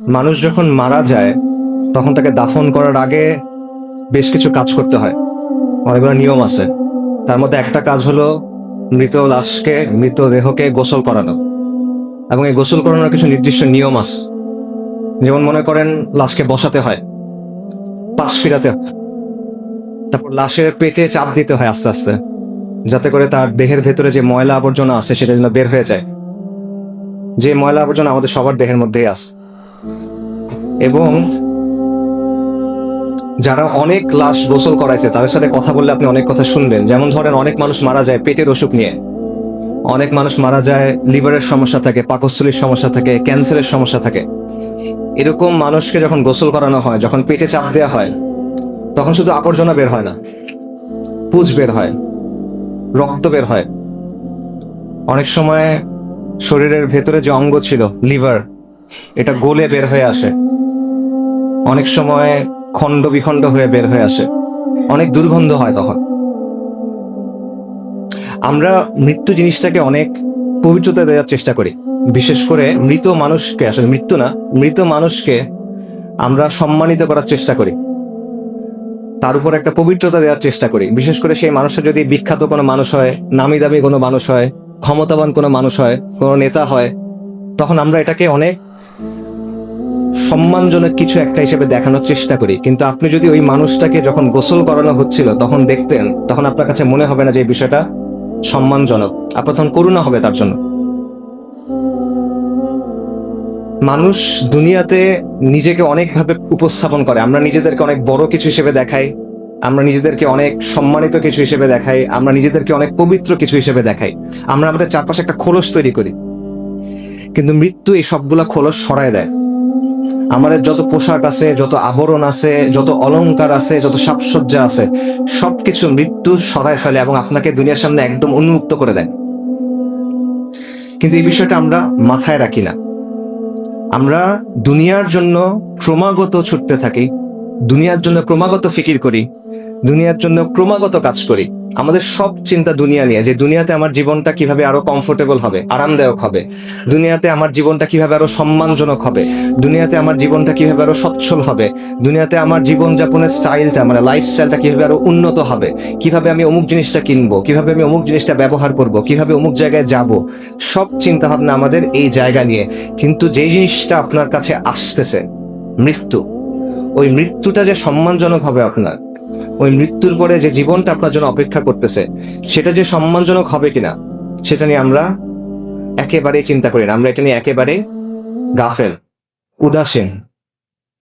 মানুষ যখন মারা যায়, তখন তাকে দাফন করার আগে বেশ কিছু কাজ করতে হয়। অনেকগুলো নিয়ম আছে। তার মধ্যে একটা কাজ হলো মৃত লাশকে মৃতদেহকে গোসল করানো। এবং এই গোসল করানোর কিছু নির্দিষ্ট নিয়ম আছে। যেমন মনে করেন, লাশকে বসাতে হয়, পাশ ফিরাতে তারপর লাশের পেটে চাপ দিতে হয় আস্তে আস্তে, যাতে করে তার দেহের ভেতরে যে ময়লা আবর্জনা আছে, সেটা যেন বের হয়ে যায়। যে ময়লা আবর্জনা আমাদের সবার দেহের মধ্যেই আছে। এবং যারা অনেক লাশ গোসল করাইছে, তাদের সাথে কথা বললে আপনি অনেক কথা শুনবেন। যেমন ধরেন, অনেক মানুষ মারা যায় পেটের অসুখ নিয়ে। অনেক মানুষ মারা যায়, লিভারের সমস্যা থাকে, পাকস্থলীর সমস্যা থাকে, ক্যান্সারের সমস্যা থাকে। এরকম মানুষকে যখন গোসল করানো হয়, যখন পেটে চাপ দেওয়া হয়, তখন শুধু আবর্জনা বের হয় না, পুজ বের হয়, রক্ত বের হয়। অনেক সময় শরীরের ভেতরে যে অঙ্গ ছিল, লিভার, এটা গোলে বের হয়ে আসে। অনেক সময় খণ্ড বিখণ্ড হয়ে বের হয়ে আসে। অনেক দুর্গন্ধ হয় তখন। আমরা মৃত্যু জিনিসটাকে অনেক পবিত্রতা দেওয়ার চেষ্টা করি। বিশেষ করে মৃত মানুষকে, আসলে মৃত্যু না, মৃত মানুষকে আমরা সম্মানিত করার চেষ্টা করি। তার উপর একটা পবিত্রতা দেওয়ার চেষ্টা করি। বিশেষ করে সেই মানুষটা যদি বিখ্যাত কোনো মানুষ হয়, নামি দামি কোনো মানুষ হয়, ক্ষমতাবান কোনো মানুষ হয়, কোনো নেতা হয়, তখন আমরা এটাকে অনেক সম্মানজনক কিছু একটা হিসেবে দেখানোর চেষ্টা করি। কিন্তু আপনি যদি ওই মানুষটাকে যখন গোসল করানো হচ্ছিল, তখন দেখতেন, তখন আপনার কাছে মনে হবে না যে এই বিষয়টা সম্মানজনক। আপনার তখন করুণা হবে তার জন্য। মানুষ দুনিয়াতে নিজেকে অনেকভাবে উপস্থাপন করে। আমরা নিজেদেরকে অনেক বড় কিছু হিসেবে দেখাই, আমরা নিজেদেরকে অনেক সম্মানিত কিছু হিসেবে দেখাই, আমরা নিজেদেরকে অনেক পবিত্র কিছু হিসেবে দেখাই। আমরা আমাদের চারপাশে একটা খোলস তৈরি করি। কিন্তু মৃত্যু এই সবগুলা খোলস সরায় দেয়। আমাদের যত পোশাক আছে, যত আবরণ আছে, যত অলংকার আছে, যত সাজসজ্জা আছে, সবকিছু মৃত্যু সরায় ফেলে এবং আপনাকে দুনিয়ার সামনে একদম উন্মুক্ত করে দেয়। কিন্তু এই বিষয়টা আমরা মাথায় রাখি না। আমরা দুনিয়ার জন্য ক্রমাগত ছুটতে থাকি, দুনিয়ার জন্য ক্রমাগত ফিকির করি দুনিয়ার জন্য ক্রমাগত কাজ করি। আমাদের সব চিন্তা দুনিয়া নিয়ে, যে দুনিয়াতে আমার জীবনটা কীভাবে আরও কমফোর্টেবল হবে, আরামদায়ক হবে। দুনিয়াতে আমার জীবনটা কীভাবে আরও সম্মানজনক হবে। দুনিয়াতে আমার জীবনটা কীভাবে আরও সচ্ছল হবে। দুনিয়াতে আমার জীবনযাপনের স্টাইলটা মানে লাইফস্টাইলটা কীভাবে আরও উন্নত হবে। কীভাবে আমি অমুক জিনিসটা কিনবো, কীভাবে আমি অমুক জিনিসটা ব্যবহার করব, কীভাবে অমুক জায়গায় যাব, সব চিন্তা ভাবনা আমাদের এই জায়গা নিয়ে। কিন্তু যেই জিনিসটা আপনার কাছে আসতেছে, মৃত্যু, ওই মৃত্যুটা যে সম্মানজনক হবে আপনার ওই মৃত্যুর পরে যে জীবনটা আপনার জন্য অপেক্ষা করতেছে, সেটা যে সম্মানজনক হবে কিনা, সেটা নিয়ে আমরা একেবারেই চিন্তা করি না। আমরা এটা নিয়ে একেবারে গাফেল, উদাসীন।